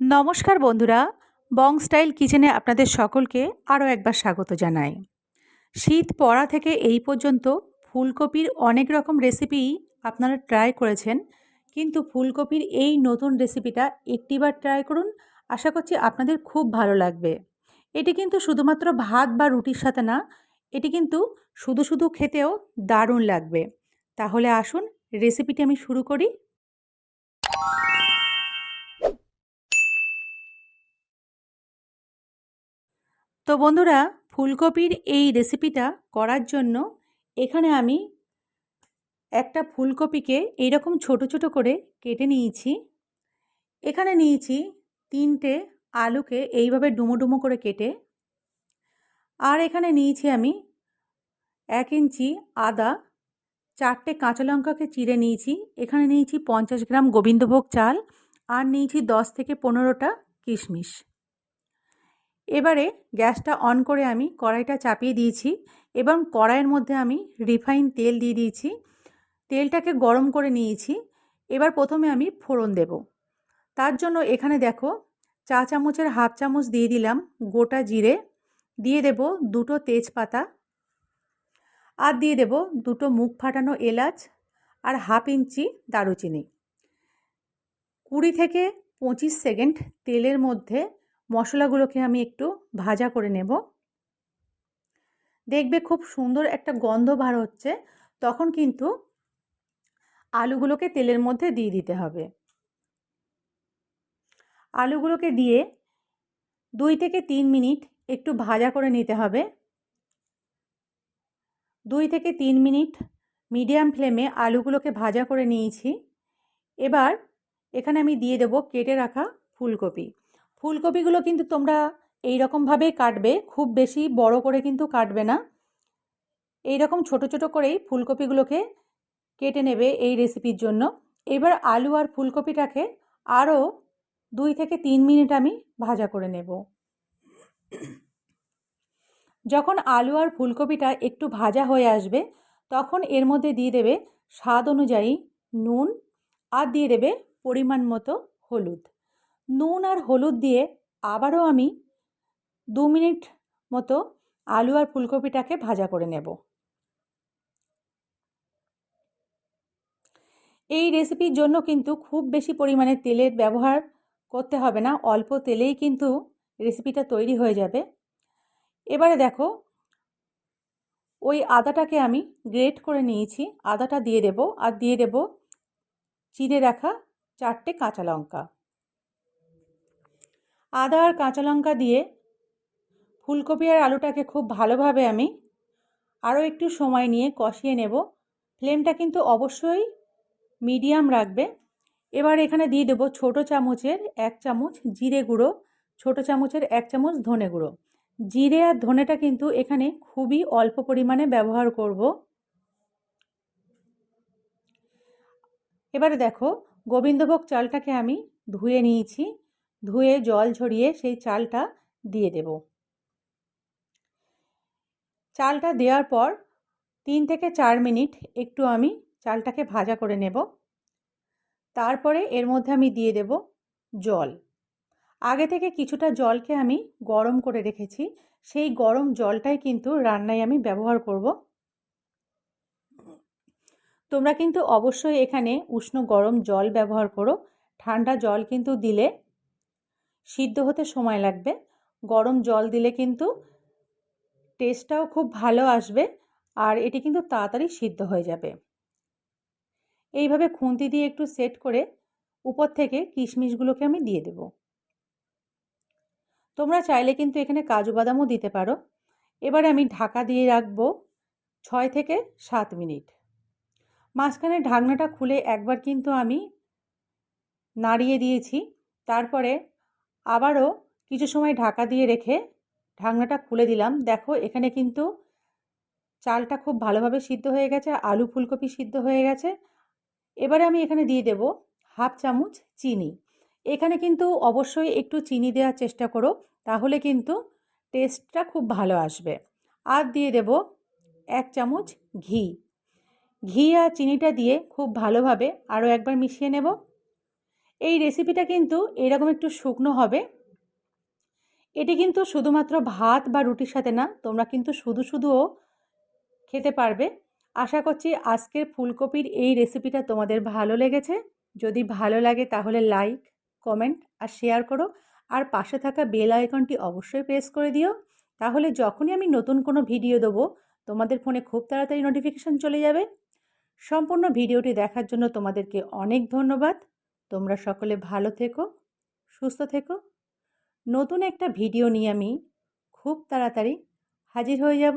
নমস্কার বন্ধুরা, বং স্টাইল কিচেনে আপনাদের সকলকে আরও একবার স্বাগত জানাই। শীত পড়া থেকে এই পর্যন্ত ফুলকপির অনেক রকম রেসিপি আপনারা ট্রাই করেছেন, কিন্তু ফুলকপির এই নতুন রেসিপিটা একটিবার ট্রাই করুন, আশা করছি আপনাদের খুব ভালো লাগবে। এটি কিন্তু শুধুমাত্র ভাত বা রুটির সাথে না, এটি কিন্তু শুধু শুধু খেতেও দারুণ লাগবে। তাহলে আসুন রেসিপিটি আমি শুরু করি। তো বন্ধুরা, ফুলকপির এই রেসিপিটা করার জন্য এখানে আমি একটা ফুলকপিকে এইরকম ছোট ছোট করে কেটে নিয়েছি। এখানে নিয়েছি তিনটে আলুকে এইভাবে ডুমো ডুমো করে কেটে। আর এখানে নিয়েছি আমি এক ইঞ্চি আদা, চারটে কাঁচা লঙ্কাকে চিড়ে নিয়েছি। এখানে নিয়েছি পঞ্চাশ গ্রাম গোবিন্দভোগ চাল আর নিয়েছি দশ থেকে পনেরোটা কিশমিশ। এবারে গ্যাসটা অন করে আমি কড়াইটা চাপিয়ে দিয়েছি এবং কড়াইয়ের মধ্যে আমি রিফাইন তেল দিয়ে দিয়েছি। তেলটাকে গরম করে নিয়েছি। এবার প্রথমে আমি ফোড়ন দেব। তার জন্য এখানে দেখো চা চামচের হাফ চামচ দিয়ে দিলাম গোটা জিরে। দিয়ে দেব দুটো তেজপাতা। আর দিয়ে দেব দুটো মুখ ফাটানো এলাচ আর হাফ ইঞ্চি দারুচিনি। কুড়ি থেকে পঁচিশ সেকেন্ড তেলের মধ্যে মশলাগুলোকে আমি একটু ভাজা করে নেব। দেখবে খুব সুন্দর একটা গন্ধ বার হচ্ছে, তখন কিন্তু আলুগুলোকে তেলের মধ্যে দিয়ে দিতে হবে। আলুগুলোকে দিয়ে দুই থেকে তিন মিনিট একটু ভাজা করে নিতে হবে। দুই থেকে তিন মিনিট মিডিয়াম ফ্লেমে আলুগুলোকে ভাজা করে নিয়েছি। এবার এখানে আমি দিয়ে দেব কেটে রাখা ফুলকপি। ফুলকপিগুলো কিন্তু তোমরা এই রকমভাবেই কাটবে, খুব বেশি বড় করে কিন্তু কাটবে না। এই রকম ছোট ছোট করেই ফুলকপিগুলোকে কেটে নেবে এই রেসিপির জন্য। এবার আলু আর ফুলকপিটাকে আরও দুই থেকে তিন মিনিট আমি ভাজা করে নেব। যখন আলু আর ফুলকপিটা একটু ভাজা হয়ে আসবে, তখন এর মধ্যে দিয়ে দেবে স্বাদ অনুযায়ী নুন আর দিয়ে দেবে পরিমাণ মতো হলুদ। নুন আর হলুদ দিয়ে আবারও আমি দু মিনিট মতো আলু আর ফুলকপিটাকে ভাজা করে নেব। এই রেসিপির জন্য কিন্তু খুব বেশি পরিমাণে তেলের ব্যবহার করতে হবে না, অল্প তেলেই কিন্তু রেসিপিটা তৈরি হয়ে যাবে। এবারে দেখো, ওই আদাটাকে আমি গ্রেট করে নিয়েছি, আদাটা দিয়ে দেব, আর দিয়ে দেব চিড়ে রাখা চারটে কাঁচা লঙ্কা। আদা আর কাঁচা লঙ্কা দিয়ে ফুলকপি আর আলুটাকে খুব ভালোভাবে আমি আরও একটু সময় নিয়ে কষিয়ে নেব। ফ্লেমটা কিন্তু অবশ্যই মিডিয়াম রাখবে। এবার এখানে দিয়ে দেবো ছোটো চামচের এক চামচ জিরে গুঁড়ো, ছোটো চামচের এক চামচ ধনে গুঁড়ো। জিরে আর ধনেটা কিন্তু এখানে খুবই অল্প পরিমাণে ব্যবহার করব। এবারে দেখো, গোবিন্দভোগ চালটাকে আমি ধুয়ে নিয়েছি। ধুয়ে জল ঝরিয়ে সেই চালটা দিয়ে দেব। চালটা দেওয়ার পর তিন থেকে চার মিনিট একটু আমি চালটাকে ভাজা করে নেব। তারপরে এর মধ্যে আমি দিয়ে দেব জল। আগে থেকে কিছুটা জলকে আমি গরম করে রেখেছি। সেই গরম জলটাই কিন্তু রান্নায় আমি ব্যবহার করব। তোমরা কিন্তু অবশ্যই এখানে উষ্ণ গরম জল ব্যবহার করো। ঠান্ডা জল কিন্তু দিলে সিদ্ধ হতে সময় লাগবে। গরম জল দিলে কিন্তু টেস্টটাও খুব ভালো আসবে আর এটি কিন্তু তাড়াতাড়ি সিদ্ধ হয়ে যাবে। এইভাবে খুন্তি দিয়ে একটু সেট করে উপর থেকে কিশমিশগুলোকে আমি দিয়ে দেব। তোমরা চাইলে কিন্তু এখানে কাজু বাদামও দিতে পারো। এবারে আমি ঢাকা দিয়ে রাখব ছয় থেকে সাত মিনিট। মাঝখানে ঢাকনাটা খুলে একবার কিন্তু আমি নাড়িয়ে দিয়েছি। তারপরে আবারও কিছু সময় ঢাকা দিয়ে রেখে ঢাকনাটা খুলে দিলাম। দেখো, এখানে কিন্তু চালটা খুব ভালোভাবে সিদ্ধ হয়ে গেছে, আলু ফুলকপি সিদ্ধ হয়ে গেছে। এবারে আমি এখানে দিয়ে দেব হাফ চামচ চিনি। এখানে কিন্তু অবশ্যই একটু চিনি দেওয়ার চেষ্টা করো, তাহলে কিন্তু টেস্টটা খুব ভালো আসবে। আর দিয়ে দেব এক চামচ ঘি। ঘি আর চিনিটা দিয়ে খুব ভালোভাবে আরও একবার মিশিয়ে নেব। এই রেসিপিটা কিন্তু এরকম একটু শুকনো হবে। এটি কিন্তু শুধুমাত্র ভাত বা রুটির সাথে না, তোমরা কিন্তু শুধু শুধুও খেতে পারবে। আশা করছি আজকের ফুলকপির এই রেসিপিটা তোমাদের ভালো লেগেছে। যদি ভালো লাগে তাহলে লাইক কমেন্ট আর শেয়ার করো। আর পাশে থাকা বেল আইকনটি অবশ্যই প্রেস করে দিও। তাহলে যখনই আমি নতুন কোনো ভিডিও দেবো, তোমাদের ফোনে খুব তাড়াতাড়ি নোটিফিকেশান চলে যাবে। সম্পূর্ণ ভিডিওটি দেখার জন্য তোমাদেরকে অনেক ধন্যবাদ। তোমরা সকলে ভালো থেকো, সুস্থ থেকো। নতুন একটা ভিডিও নিয়ে আমি খুব তাড়াতাড়ি হাজির হয়ে যাব।